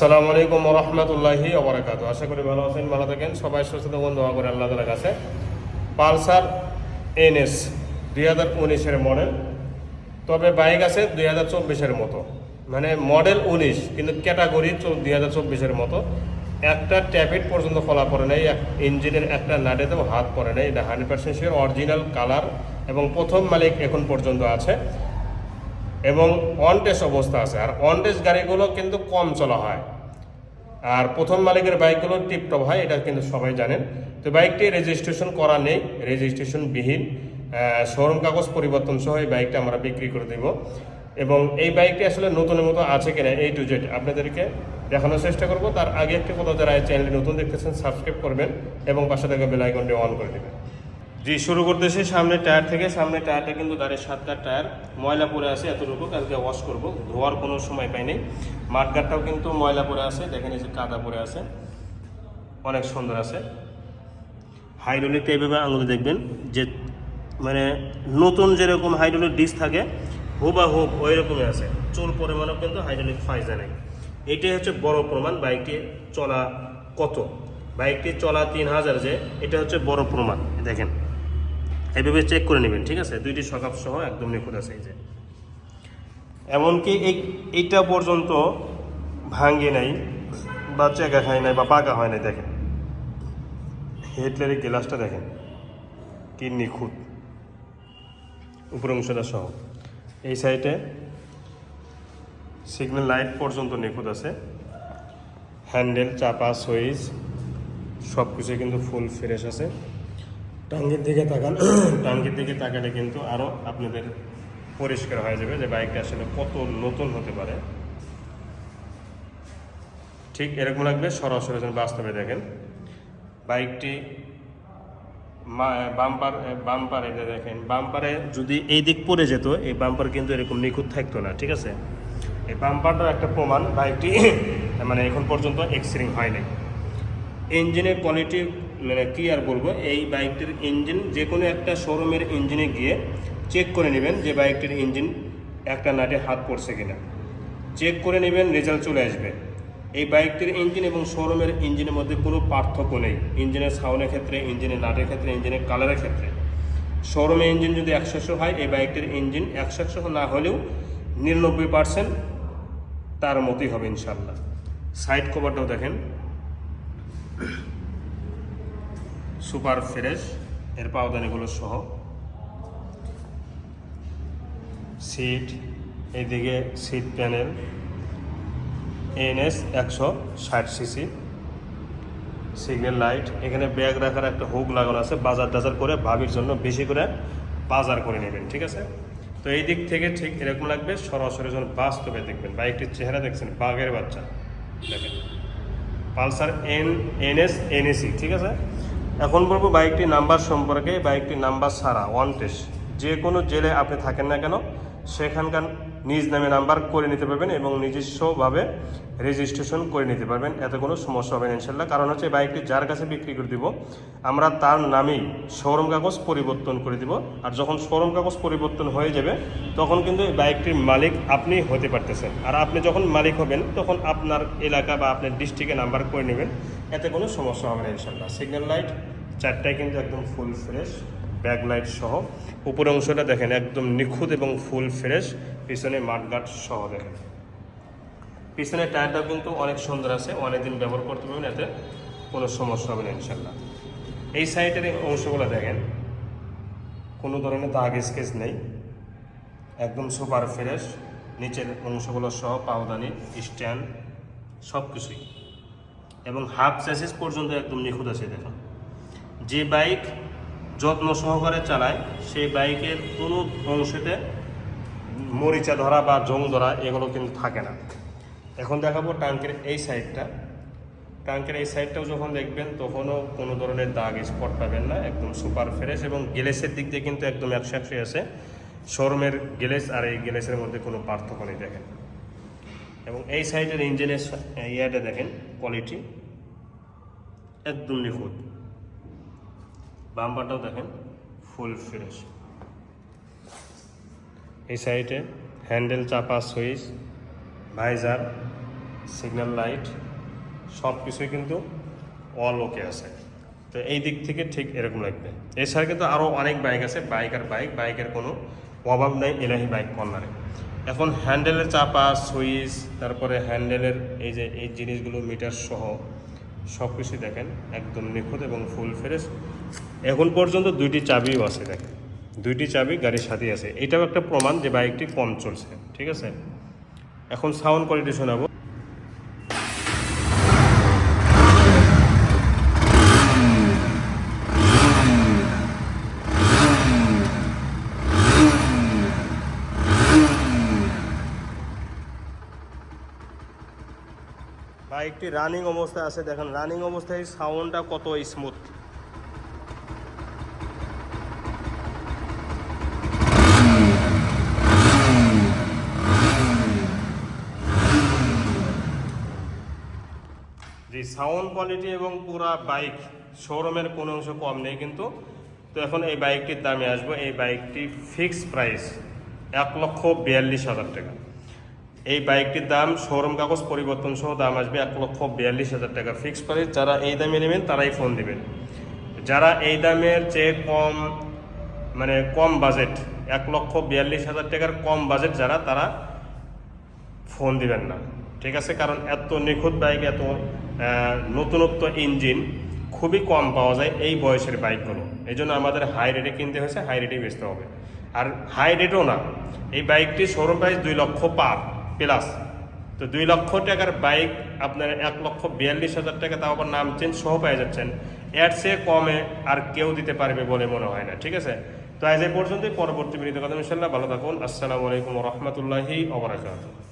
আসসালামু আলাইকুম রহমতুল্লাহি ওবরাকাতু আশা করি ভালো আছেন, ভালো থাকেন। সবাই সুস্থ থাকুন, দোয়া করে আল্লাহ তালার কাছে। পালসার এনএস দুই হাজার উনিশের মডেল। তবে বাইক আছে দুই হাজার চব্বিশের মতো। মানে মডেল উনিশ, কিন্তু ক্যাটাগরি দুই হাজার চব্বিশের মতো। একটা ট্যাপিট পর্যন্ত খোলা পড়ে নেই, এক ইঞ্জিনের একটা নাটেতেও হাত পড়ে নেই। এটা হান্ড্রেড পার্সেন্ট অরিজিনাল কালার এবং প্রথম মালিক এখন পর্যন্ত আছে। এবং অন টেস্ট অবস্থা আছে। আর অন টেস্ট গাড়িগুলো কিন্তু কম চলা হয়। আর প্রথম মালিকের বাইকগুলো টিপটপ হয়, এটা কিন্তু সবাই জানেন। তো বাইকটি রেজিস্ট্রেশন করা নেই রেজিস্ট্রেশন বিহীন। শোরুম কাগজ পরিবর্তন সহ এই বাইকটা আমরা বিক্রি করে দেব। এবং এই বাইকটি আসলে নতুনের মতো আছে কিনা এই টু জেড আপনাদেরকে দেখানোর চেষ্টা করব। তার আগে একটি কথা, যারা চ্যানেলটি নতুন দেখতেছেন সাবস্ক্রাইব করবেন এবং পাশে থেকে বেল আইকনটি অন করে দেবেন। জি, শুরু করতেছি। সামনে টায়ার থেকে। সামনে টায়ারটা কিন্তু গাড়ির সাতকার টায়ার। ময়লা পরে আছে এতটুকু। কালকে ওয়াশ করব। ধোয়ার কোনো সময় পাইনি মাঠগাটটাও কিন্তু ময়লা পরে আছে। দেখেন এই যে কাদা পরে আছে। অনেক সুন্দর আছে। হাইড্রোলিকটা এইভাবে আঙুলে দেখবেন যে মানে নতুন যেরকম হাইড্রোলিক ডিস থাকে হুবা হুব ওই রকমই আছে। চুল পরিমাণও কিন্তু হাইড্রোলিক ফাইজা নেই। এটাই হচ্ছে বড় প্রমাণ বাইকটি চলা কত। বাইকটি চলা তিন হাজার যে, এটা হচ্ছে বড় প্রমাণ। দেখেন। এইভাবে চেক করে নেবেন, ঠিক আছে? দুইটি সকাপ সহ একদম নিখুঁত আছে এই যে। এমনকি এই, এইটা পর্যন্ত ভাঙ্গে নাই বা চেকা খায় নাই বা পাকা হয় নাই, দেখেন। হেডলারের গ্লাসটা দেখেন, কি নিখুঁত। উপর অংশটা সহ। এই সাইডে সিগন্যাল লাইট পর্যন্ত নিখুঁত আছে। হ্যান্ডেল চাপা সুইচ সব কিছু কিন্তু ফুল ফ্রেশ আছে। টাঙ্গির দিকে তাকান। টাঙ্গির দিকে তাকালে কিন্তু আরও আপনাদের পরিষ্কার হয়ে যাবে যে বাইকটা আসলে কত নতুন হতে পারে। ঠিক এরকম লাগবে, সরাসরি যেন বাস্তবে দেখেন। বাইকটি বাম্পার বাম্পার এটা দেখেন, বাম্পারে যদি এই দিক পড়ে যেত, এই বাম্পার কিন্তু এরকম নিখুঁত থাকতো না, ঠিক আছে? এই বাম্পারটার একটা প্রমাণ, বাইকটি মানে এখন পর্যন্ত এক্সিডিং হয় নাই। ইঞ্জিনের কোয়ালিটি মানে কী আর বলব, এই বাইকটির ইঞ্জিন যে কোনো একটা শোরুমের ইঞ্জিনে গিয়ে চেক করে নেবেন যে বাইকটির ইঞ্জিন একটা নাটে হাত পড়ছে কিনা। চেক করে নেবেন রেজাল্ট চলে আসবে। এই বাইকটির ইঞ্জিন এবং শোরুমের ইঞ্জিনের মধ্যে কোনো পার্থক্য নেই। ইঞ্জিনের সাউন্ডের ক্ষেত্রে ইঞ্জিনের নাটের ক্ষেত্রে ইঞ্জিনের কালারের ক্ষেত্রে। শোরুমে ইঞ্জিন যদি একশো হয়, এই বাইকটির ইঞ্জিন একশো না হলেও নিরানব্বই পার্সেন্ট তার মতোই হবে ইনশাল্লাহ সাইড কভারটাও দেখেন। সুপার ফ্রেশ, এর পাওদানিগুলো সহ। সিট এদিকে সিট প্যানেল এনএস একশো ষাট সিসি সিগন্যাল লাইট এখানে ব্যাগ রাখার একটা হুক লাগানো আছে, বাজার টাজার করে ভাবির জন্য বেশি করে বাজার করে নেবেন, ঠিক আছে? তো এই দিক থেকে ঠিক এরকম লাগবে, সরাসরি যখন বাস্তবে দেখবেন বাইকটির চেহারা দেখছেন, বাঘের বাচ্চা, দেখেন। পালসার এন এনএস এনএসি ঠিক আছে? এখন বলব বাইকটির নাম্বার সম্পর্কে, বাইকটির নাম্বার ছাড়া ওয়ান টেস্ট যে কোনো জেলে আপনি থাকেন না কেন, সেখানকার নিজ নামে নাম্বার করে নিতে পারবেন এবং নিজস্বভাবে রেজিস্ট্রেশন করে নিতে পারবেন, এতে কোনো সমস্যা হবে না ইনশাল্লাহ কারণ হচ্ছে বাইকটি যার কাছে বিক্রি করে দিব, আমরা তার নামেই শোরুম কাগজ পরিবর্তন করে দিব। আর যখন শোরুম কাগজ পরিবর্তন হয়ে যাবে, তখন কিন্তু এই বাইকটির মালিক আপনি হতে পারতেছেন। আর আপনি যখন মালিক হবেন, তখন আপনার এলাকা বা আপনার ডিস্ট্রিক্টে নাম্বার করে নেবেন, এতে কোনো সমস্যা হবে না ইনশাল্লাহ সিগন্যাল লাইট চারটায় কিন্তু একদম ফুল ফ্রেশ ব্যাক লাইট সহ। উপর অংশটা দেখেন, একদম নিখুঁত এবং ফুল ফ্রেশ পিছনে মাঠগাট সহ দেখেন। পিছনের টায়ারটাও কিন্তু অনেক সুন্দর আছে, অনেকদিন ব্যবহার করতে পারবেন, এতে কোনো সমস্যা হবে না ইনশাল্লাহ এই সাইডের অংশগুলো দেখেন, কোনো ধরনের দাগ স্কেচ নেই, একদম সুপার ফ্রেশ নিচের অংশগুলো সহ, পাওদানি, স্ট্যান্ড সব কিছুই এবং হাফ চ্যাসিস পর্যন্ত একদম নিখুঁত আছে, দেখুন। যে বাইক যত্ন সহকারে চালায়, সেই বাইকের কোনো অংশতে মরিচা ধরা বা জং ধরা এগুলো কিন্তু থাকে না। এখন দেখাবো ট্যাঙ্কের এই সাইডটা। ট্যাঙ্কের এই সাইডটাও যখন দেখবেন, তখনও কোনো ধরনের দাগ স্পট পাবেন না, একদম সুপার ফ্রেশ এবং গ্লেসের দিক দিয়ে কিন্তু একদম একশো একশো আছে। শোরুমের গ্লেস আর এই গ্লেসের মধ্যে কোনো পার্থক্য নেই, দেখেন। এবং এই সাইডের ইঞ্জিনের ইয়াটা দেখেন কোয়ালিটি একদম নিখুঁত। বাম্পারটাও দেখেন ফুল ফ্রেশ এই সাইডে হ্যান্ডেল চাপা সুইচ ভাইজার সিগন্যাল লাইট সব কিছুই কিন্তু অল ওকে আছে। তো এই দিক থেকে ঠিক এরকম লাগবে। এছাড়া কিন্তু আরও অনেক বাইক আছে বাইক আর বাইক বাইকের কোনো অভাব নেই, এলাহি বাইক কর্নারে এখন হ্যান্ডেলের চাপা সুইচ তারপরে হ্যান্ডেলের এই যে, এই জিনিসগুলো মিটার সহ সব কিছুই দেখেন, একদম নিখুঁত এবং ফুল ফ্রেশ এখন পর্যন্ত দুইটি চাবিও আছে দেখেন দুইটি চাবি, গাড়ির সাথেই আছে। এটাও একটা প্রমাণ যে বাইকটি কম চলছে, ঠিক আছে? এখন সাউন্ড কোয়ালিটি শোনাবো। বাইকটি রানিং অবস্থায় আছে। দেখেন রানিং অবস্থায় সাউন্ডটা কত স্মুথ জি সাউন্ড কোয়ালিটি এবং পুরা বাইক শোরুমের কোনো অংশ কম নেই কিন্তু। তো এখন এই বাইকটির দামে আসব। এই বাইকটি ফিক্সড প্রাইস এক লক্ষ বিয়াল্লিশ হাজার টাকা। এই বাইকটির দাম শোরুম কাগজ পরিবর্তন সহ দাম আসবে এক লক্ষ বিয়াল্লিশ হাজার টাকা। ফিক্সড প্রাইস যারা এই দামে নেবেন, তারাই ফোন দিবেন। যারা এই দামের চেয়ে কম মানে কম বাজেট এক লক্ষ বিয়াল্লিশ হাজার টাকার কম বাজেট যারা, তারা ফোন দিবেন না। ঠিক আছে? কারণ এত নিখুঁত বাইক এত নতুনত্ব ইঞ্জিন খুবই কম পাওয়া যায় এই বয়সের বাইকগুলো। এই জন্য আমাদের হাই রেটে কিনতে হয়েছে হাই রেটে বেচতে হবে। আর হাই রেটও না, এই বাইকটি শোরুম প্রাইস দুই লক্ষ পার প্লাস তো দুই লক্ষ টাকার বাইক আপনার এক লক্ষ বিয়াল্লিশ হাজার টাকা তাও আবার নাম চেঞ্জ সহ পেয়ে যাচ্ছেন। এর চেয়ে কমে আর কেউ দিতে পারবে বলে মনে হয় না, ঠিক আছে? তো আজ এই পর্যন্তই, পরবর্তী বিনীত কথা ইনশাল্লাহ ভালো থাকুন, আসসালামু আলাইকুম রহমতুল্লাহি ওবরাকাতুহ